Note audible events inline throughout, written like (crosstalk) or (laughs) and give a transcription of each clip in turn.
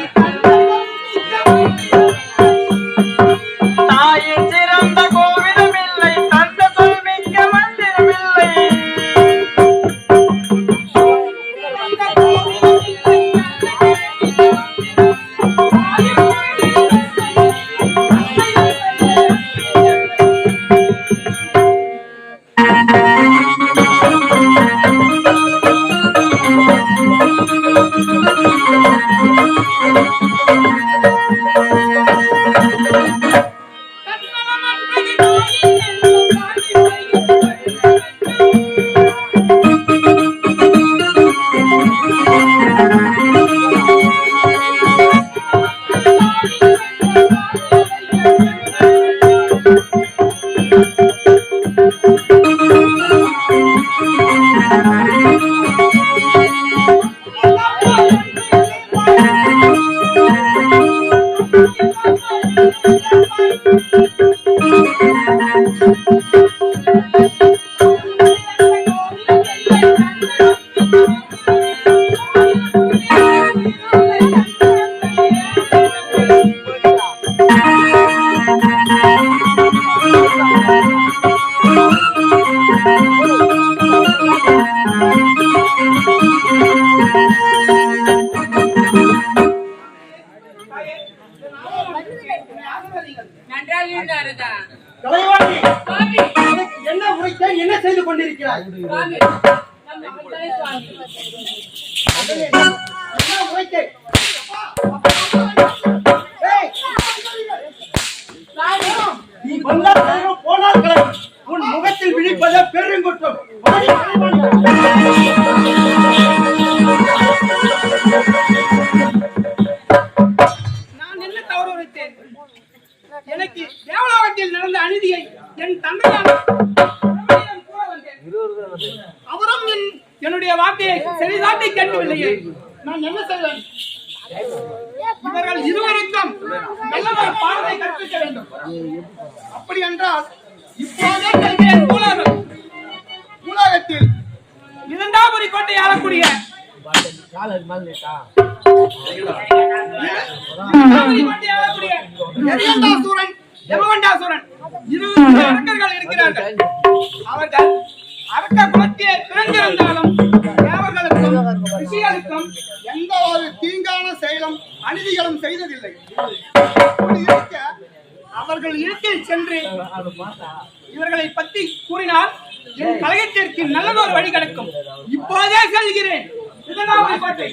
Bye. Bye. என்ன உரைத்த என்ன செய்து கொண்டிருக்கிறாய் என்ன உரைத்த ஏய், சுவாமி! நீ வந்தால் போனால் உன் முகத்தில் விழிப்பதே பெருங்குற்றம் எனக்கு தேவலோகத்தில் நடந்த அநீதியை என் தந்தையான அவரும் என் என்னுடைய வார்த்தையை சரிதாட்டி கேட்கவில்லையே. நான் என்ன செய்வேன்? இவர்கள் இருவருக்கும் நல்லவர் பாடத்தை கற்பிக்க வேண்டும். அப்படி என்றால் இப்போதே கல்வியின் மூலகம் மூலகத்தில் இரண்டாவது கோட்டை ஆளக்கூடிய எரியந்தாசூரன், யமகண்டாசூரன் இருபது அரக்கர்கள் இருக்கிறார்கள் அவர்கள் அரக்க குலத்திலே பிறந்திருந்தாலும் தேவர்களுக்கும் ரிஷிகளுக்கும் எந்த ஒரு தீங்கான செயலும் அநீதிகளும் செய்ததில்லை இருக்க, அவர்கள் இருட்டில் சென்று இவர்களை பற்றி கூறினால் என் கழகத்திற்கு நல்லதொரு வழி கிடைக்கும். இப்போதே செல்கிறேன். இதனாவது கோட்டை.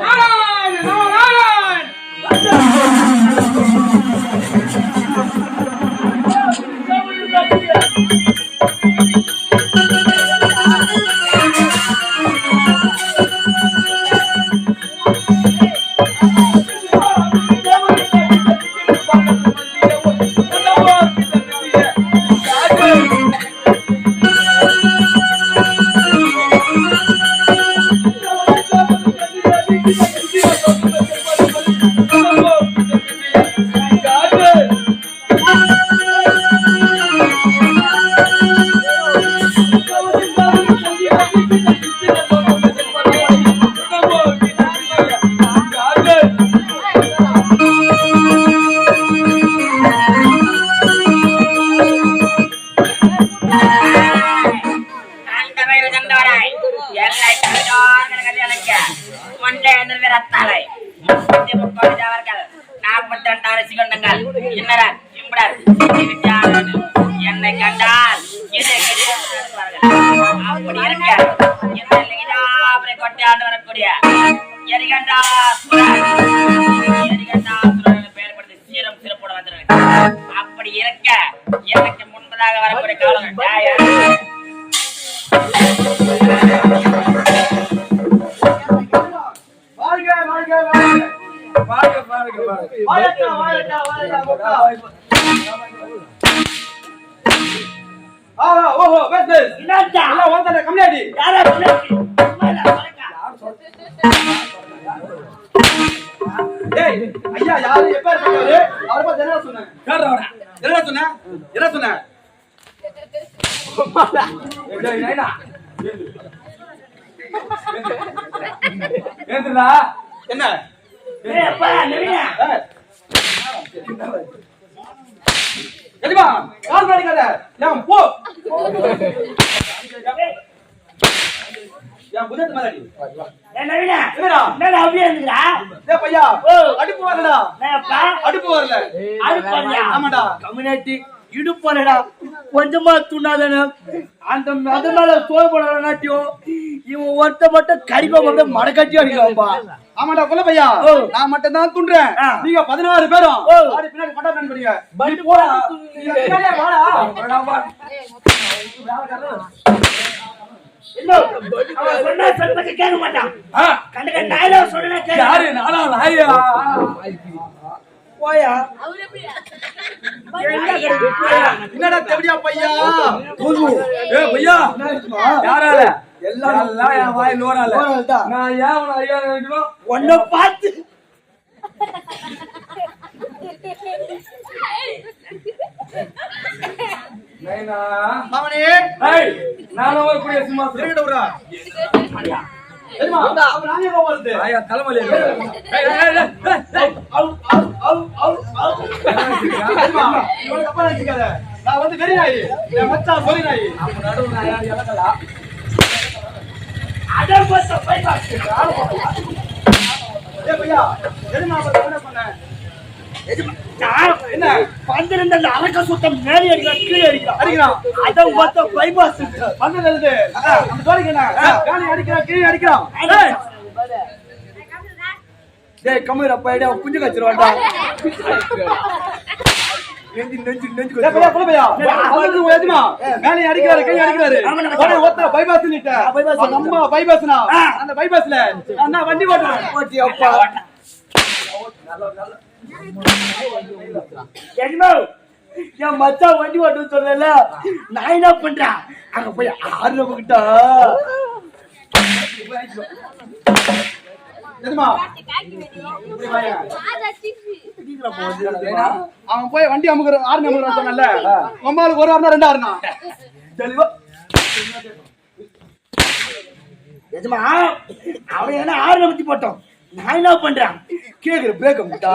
நாராயண, நாராயண. கண்டால் அப்படி இருக்க வரக்கூடிய எரிகண்டா எரிகண்டா சீரம் சிறப்போட வந்திருக்கேன் அப்படி இருக்க எனக்கு முன்பதாக வரக்கூடிய காலம் நியாயம். வாழ்க வாழ்க வாழ்க வாழ்க வாழ்க வாழ்க வாழட்டா ஓஹோ பெஸ்ட் என்னடா? எல்லாம் ஓந்தட கம்மியாடி யாரா. ஏய் ஐயா யாரு எப்ப இருக்காரு அவரை பத்தி என்ன சொன்னாங்க யார்றா அவன? என்ன சொன்ன என்ன சொன்ன டேய், நைனா. ஏந்துடா. என்ன ஏய், அப்பா, நவீனா. எதுமா? கால் பண்ணிக்காத ஏன் போ. ஏன் புதத்து மேலடி அடுப்பு வரலடா. அடுப்பு வரல. அடுப்பு வரலையா? ஆமாடா. கம்யூனிட்டி இடுப்பானடா கொஞ்சமா துண்ணாதானே. அந்த அது மேல சோறு போடாட்டியும் இவன் ஒருத்த மட்டும் கறிப்பா மட்டும் மடக்கட்டி அடிக்கிறான்பா ஆமாடா கொல்ல பையா. நான் மட்டும் தான் துன்றேன். ஆ. நீங்க பதினாறு பேரும். ஆடி பின்னாடி பட்டா பேன் படிங்க பண்டி போடா. கேட்க மாட்டான். யாரு? நானா நாயா? போயா? என்னடா தெவடியா பையா? ஏ பையா. யாரால? எல்லாம் என் வாய் நோராலதான். நான் ஏன் உன ஐயா நினைக்கணும் உன்னை பார்த்து. தலைமலை நான் வந்து வெறி நாயி என் மச்சான் சொல்லி நாயி அப்ப நடுவுல நான் யார் இறக்கலா அதான் போட்ட போய் பார்த்து. என்ன அந்த அரக்க சுத்தம் மேலே அடிக்கிறான் கீழே அடிக்கிறான் அடிக்கிறான் அதான் மொத்த பைபாஸ் என்ன காலி அடிக்கிறான் கீழே அடிக்கிறான் டேய் கம்மிரா பையடா குஞ்சு கச்சிருவான்டா (laughs) (laughs) நெஞ்சு நெஞ்சு நெஞ்சு ஏ பையா குல பையா வந்தது உன் எதுமா மேலே அடிக்கிறாரு கீழே அடிக்கிறாரு. உடனே ஒத்த பைபாஸ் நிட்ட பைபாஸ் பைபாஸ்னா அந்த பைபாஸ்ல நான் வண்டி ஓட்டுறேன்? ஓட்டி அப்பா. என் மச்சான் வண்டி ஓட்டுன்னு சொல்லல நான் என்ன பண்றேன்? அங்க போய் ஆறு கிட்ட. எதுமா இப்படி வாயா. அவன் போய் வண்டி அமுக்குற ஆறு நம்பர் சொன்னல ஒம்பாளுக்கு ஒரு ஆறுனா ரெண்டு ஆறுனா? தெளிவா. எஜமா அவன் என்ன ஆறு நம்பத்தி போட்டோம் நான் என்ன பண்றேன்? கேக்குற பிரேக் முட்டா?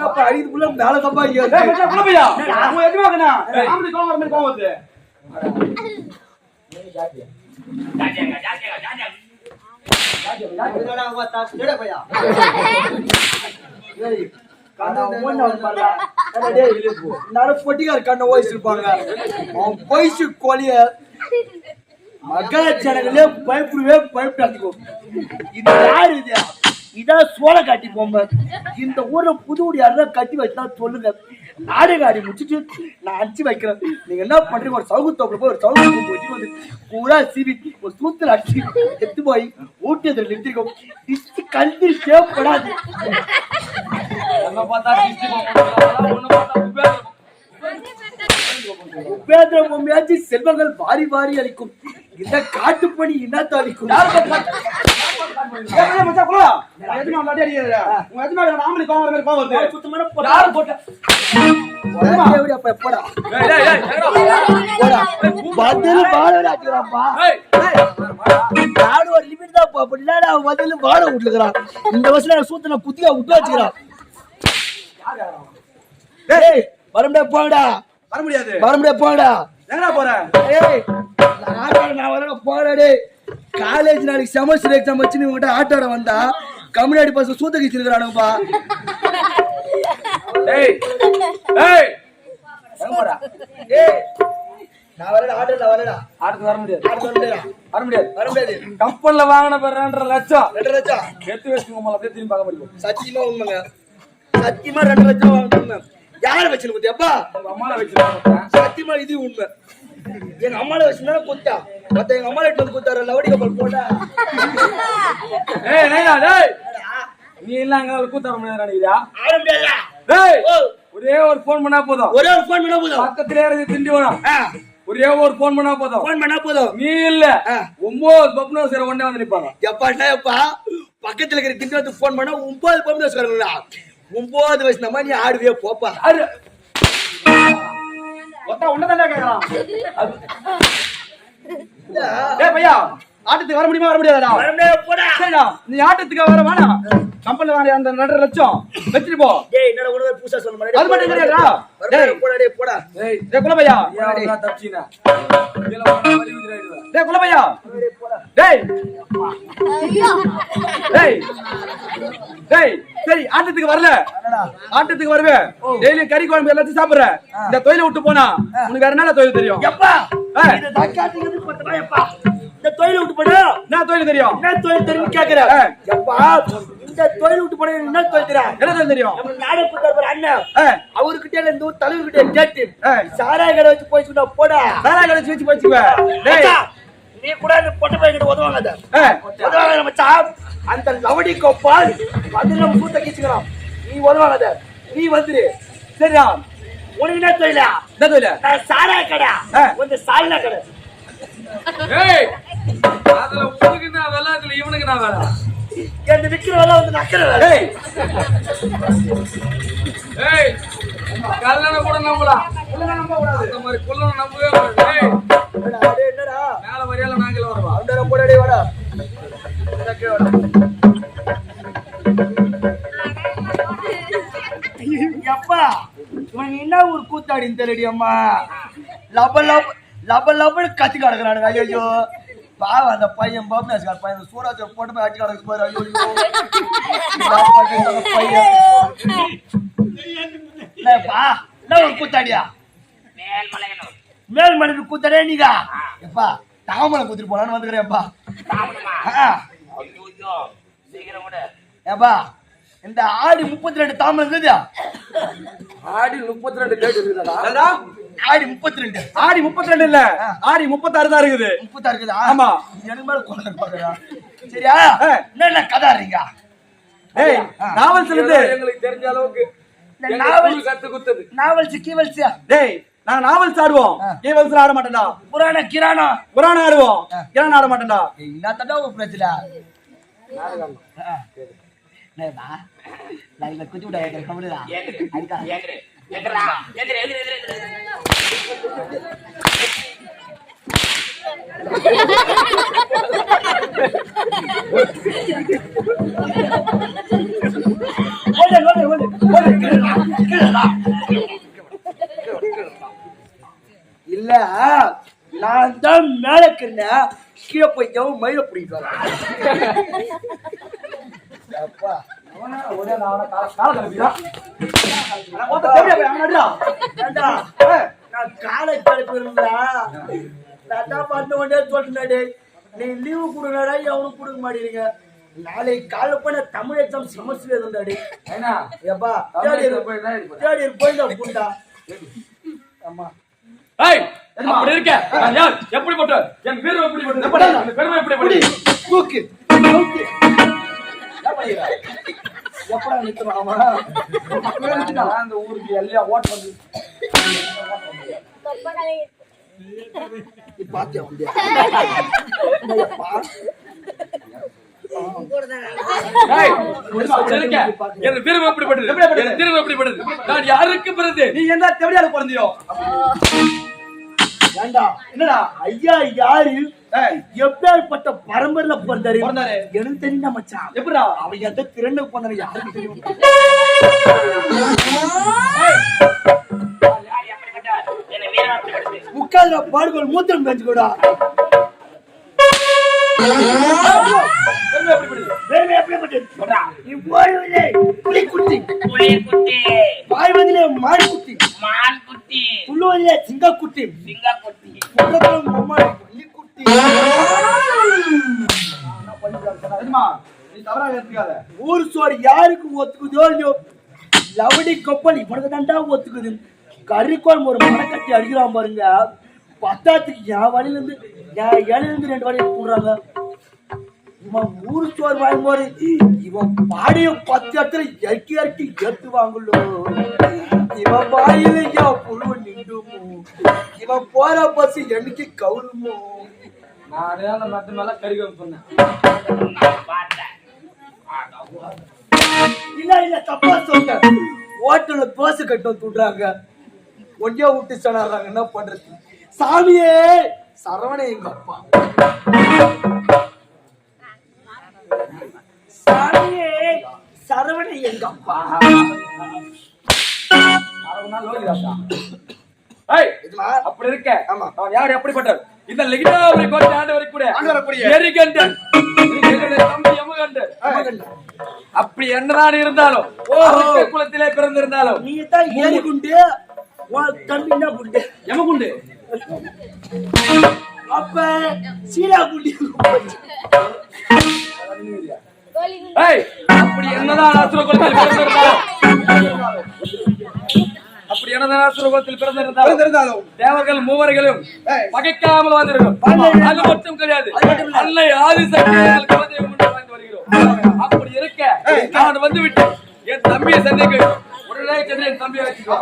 அப்ப அடிக்குள்ள மேல பையா உன் எதுமா கண்ணா ஆம்பளை கோவம் வர மாதிரி கோவம் வருது வயசிருப்பாங்க அவன் வயசு கொலிய மகள ஜனங்களே பயப்படவே பயப்படாதீங்க இது யாரு இது இதான் சோலை காட்டி பொம்மை இந்த ஊர்ல புது ஊர் கட்டி வச்சா சொல்லுங்க. நாடக ஆடி முடிச்சுட்டு நான் அடிச்சு வைக்கிறேன். நீங்க என்ன பண்றீங்க? ஒரு சவுகு தோப்புல போய் ஒரு சவுகு போயிட்டு வச்சு வந்து பூரா சீவி ஒரு சூத்துல அடிச்சு எடுத்து போய் ஊட்டி அதில் நிறுத்திருக்கோம். டிஸ்டி கல்வி தேவைப்படாது என்ன உபேந்திர பொம்மையாச்சு செல்வங்கள் வாரி வாரி அளிக்கும். இந்த காட்டுப்பணி என்னத்த அளிக்கும். மச்சான் குல எதுமா உள்ள அடி அடிக்கிறாரு எதுமா ஆம்பளை கோவம் வர மாதிரி கோவம் வருது சுத்தமான யாரு போட்ட போடா. பதில் ஒரு தான் பதில் இந்த வருஷம் சூத்தின குத்தியா விட்டு வச்சுக்கிறான். ஏய், வர முடியாது போங்கடா. வர முடியாது வர முடியாது போங்கடா. எங்கடா போற ஏய், நான் ஆட்டோட நான் டேய். காலேஜ் நாளைக்கு செமஸ்டர் எக்ஸாம் வச்சு நீ உங்ககிட்ட ஆட்டோட வந்தா கம்யூனிட்டி பஸ் சூத்த கிச்சிருக்கிறானுப்பா ஏய் ஏய். ஏய் நான் வரடா ஆட்டோல வரடா அடுத்து வர முடியாது. ஆட்டோ வரடா வர முடியாது. வர முடியாது. கம்பெனில வாங்கின பேர் லட்சம். ரெண்டு லட்சம். எடுத்து வச்சுக்கோங்க உங்களை அப்படியே திரும்பி பார்க்க முடியும். சத்தியமா உண்மைங்க. சத்தியமா ரெண்டு லட்சம் வாங்கணும் யார வச்சு குத்தியாப்பா உங்க அம்மாவை வச்சிருக்கேன் சத்தியமா இது உண்மை. எங்க அம்மால வச்சுனா குத்தா? மத்த எங்க அம்மா வந்து குத்தாரு லவடி கப்பல் போட்டா? ஏய் நைனா டேய். நீ இல்ல அங்க கூத்தாட முடியாது நினைக்கிறியா ஆட முடியாதுல டேய் ஓ, ஒரே ஒரு போன் பண்ணா போதும். ஒரே ஒரு போன் பண்ணா போதும். பக்கத்திலே இருந்து திண்டி வேணும் ஆ, ஒரே ஒரு போன் பண்ணா போதும். போன் பண்ணா போதும். நீ இல்ல. ஒன்பது பப்னோ சரி ஒண்ணே வந்து நிப்பாங்க எப்பாட்டா எப்பா. பக்கத்துல இருக்கிற திண்டு வந்து போன் பண்ணா ஒன்பது சொல்லுங்களா ஒன்பது வயசு நம்ம நீ ஆடுவே போப்பா. ஒத்தா கேக்குறான். (laughs) டேய் பையா ஆட்டத்துக்கு வர முடியுமா வர முடியாதா வரமே போடா. சரிடா நீ ஆட்டத்துக்கு வர வேணாம். கம்பெனில வாங்க அந்த ரெண்டரை லட்சம். வச்சுட்டு போ. டேய் என்னடா உனக்கு புதுசா சொல்ல மாதிரி அது மட்டும் கிடையாதுடா. டேய். போடா டேய் போடா. டேய் டேய் குல பையா. ஏன் தப்பிச்சினா கீழ வந்து வலி விதிராயிடுவேன் டேய் குல பையா. டேய் டேய். டேய். சரி ஆட்டத்துக்கு வரல. ஆட்டத்துக்கு வருவேன். டெய்லி கறி குழம்பு எல்லாத்தையும் சாப்பிடுற இந்த தொழிலை விட்டு போனா உனக்கு வேற என்ன தொழில் தெரியும்? எப்பா? இந்த தொழில் விட்டு போடா என்ன தொழில் தெரியும்? என்ன தொழில் தெரியும் கேக்குற? ஆ. எப்பா இந்த தொழில் விட்டு போட என்ன தொழில் தெரியும்? என்ன தொழில் தெரியும்? நம்ம நாடக கூட்டார் அண்ணன். அவர்கிட்ட இந்த ஊர் தலைவர்கிட்ட கேட்டு ஆ. சாராய கடை வச்சு போய் சொன்னா போடா. வேலை கழிச்சு வச்சு மச்சா, நீ கூட அந்த பொட்டை பையன் உதவாங்க உதவாங்க மச்சான். அந்த லவடி கோப்பால் அது நம்ம கூட்ட கீச்சுக்கிறோம் நீ உதவாங்க நீ வந்துரு. சரிடா உனக்கு என்ன தொழிலா? என்ன தொழில்? நான் கடை. வந்து சாலினா கடை. ஏய் அதுல உனக்கு என்ன வேலை அதுல இவனுக்கு என்ன வேலை? எந்த விக்கிற வேலை வந்து நக்கிற வேலை. டேய் ஏய் கல்லணை கூட நம்பலாம் அந்த மாதிரி குள்ளனை நம்பவே கூடாது. ஏய் டேய், என்னடா மேல வரையால நாங்கள வருவா. அந்த வாடா கீழே வாடா. எப்பா? இவன் என்ன ஒரு கூத்தாடின்னு தெரியடி அம்மா? லப லப லப லபன்னு கத்தி கிடக்குறானுங்க. ஐயோ பாவம் அந்த பையன் பாபநாஸ்கார் பையன். சூராஜ் போட்டு போய் அடிச்சு கிடக்கு பாரு. ஐயோ (laughs) பையன் என்னப்பா என்ன ஒரு கூத்தாடியா? மேல் மலையனூர் மேல் மனிதன் கூத்தாடியா நீங்க? எப்பா தாமலை குத்திட்டு போலான்னு வந்துக்கிறேன்ப்பா ஏப்பா இந்த ஆடி முப்பத்தி ரெண்டு தாமரை இருக்குதா ஆடி முப்பத்தி ரெண்டு டேட் இருக்குதாடா? என்னடா? ஆடி முப்பத்தி ரெண்டு ஆடி முப்பத்தி ரெண்டு இல்ல ஆடி முப்பத்தாறு தான் இருக்குது. முப்பத்தா இருக்குதா? ஆமா. எனக்கு மேல கொலை பாக்குறா சரியா. என்ன கதை அறிங்க? ஏய் நாவல் சொல்லுது. ஏதோ எங்களுக்கு தெரிஞ்ச அளவுக்கு நாவல் கத்து குத்தது. நாவல்ஸ் கீவல்ஸ் டேய் நாங்க நாவல்ஸ் ஆடுவோம் கேவல்ஸ் ஆட மாட்டேன்டா. புராண கிரானா புராணம் ஆடுவோம். கிரான் ஆட மாட்டேன்டா. என்ன தடா ஒரு பிரச்சனை? ஓடு ஓடு கீழடா கீழடா இல்ல நான் தான் மேல இருக்கிறேன் கீழே போய்க்கவும் மயில பிடிக்கிட்டு வரேன் அப்பா ஏண்டா, நான் காலை கடுப்பிருந்தா நான் நீ லீவு கொடுங்கடா எவனும் கொடுக்க நாளைக்கு காலை போய் நான் தமிழ் எக்ஸாம் செமஸ்டர் இருந்தாடி ஏன்னா ஏப்பா தேடி தேடி exam புண்டா ஆமா ஏய் அப்படி இருக்க என் பெருமை எப்படிப்பட்டது பெருமை தூக்கு தூக்கு. என்ன? எப்படா? நான் அந்த ஊருக்கு எல்லாம் ஓட் பண்ணி நீ பாத்தியா வந்து? என் பெருமை எப்படிப்பட்டது? என் பெருமை எப்படிப்பட்டது? நான் யாருக்கு பிறந்தேன்? நீ எந்த தெவடியால பிறந்தியோ? ஏண்டா என்னடா? ஐயா யாரு எப்பேற்பட்ட பரம்பரையில பிறந்தாரு. எனக்கு தெரிஞ்ச மச்சான். எப்படிடா? அவன் எந்த திறனுக்கு பிறந்தாரு யாருக்கு தெரியும்? முக்கால பாடுகள் மூத்திரம் பேஞ்சு கூட வேலை எப்படிப்பட்டது? நீ போய்விலே புலி குட்டி புலி குட்டி பாய்வதிலே மாடு குட்டி மான் குட்டி துள்ளுவதிலே சிங்க குட்டி ஊர் சோறு யாருக்கு ஒத்துக்குதோ இல்லையோ? லவடி கப்பல் இவனுக்கு தாண்டா ஒத்துக்குது. கறிக்குழம்பு ஒரு மரக்கட்டி அடிக்கிறான் பாருங்க. பத்தாத்துக்கு என் வழியில இருந்து என் இலையில இருந்து ரெண்டு வழி போடுறாங்க இவன் ஊரு சோறு வாங்கும்போது இவன் பாடிய பத்து இடத்துல இறக்கி இறக்கி எடுத்து வாங்கலோ இவன் வாயில என் புழு நின்றுமோ? இவன் போற பஸ் என்னைக்கு கவுருமோ? கறிகம் சொன்னேன். பார்த்தேன் இல்ல இல்ல தப்பா சொல்றேன் ஹோட்டல்ல தோசை கட்டம் துடுறாங்க ஒன்றியா விட்டு சொன்னாங்க என்ன பண்றது? சாமியே சரவண எங்க அப்பா? சாமியே சரவண எங்க அப்பா? அப்படி இருக்க. ஆமா. யார் எப்படிப்பட்டவர்? இந்த லிகிதாபுரி கோட்டை ஆண்டு வரக்கூடிய. எரிகண்டன். அப்படி என்னதான் இருந்தாலும் குலத்திலே பிறந்திருந்தாலும் நீ தான் ஏறி குண்டு? அப்ப சீலா குண்டி அப்படி என்னதான் அசுர குலத்தில் பிறந்திருந்தாலும் அசுர குலத்தில் பிறந்திருந்தாலும் தேவர்கள் மூவர்களும். பகைக்காமல் வந்திருக்கும் அது மட்டும் கிடையாது. அன்னை ஆதிசக்தி எங்கள் குலதெய்வம் என்று வாழ்ந்து வருகிறோம். அப்படி இருக்க நான் வந்து விட்டு என் தம்பியை சந்திக்க உடனே சென்று என் தம்பியை வச்சுக்கோ.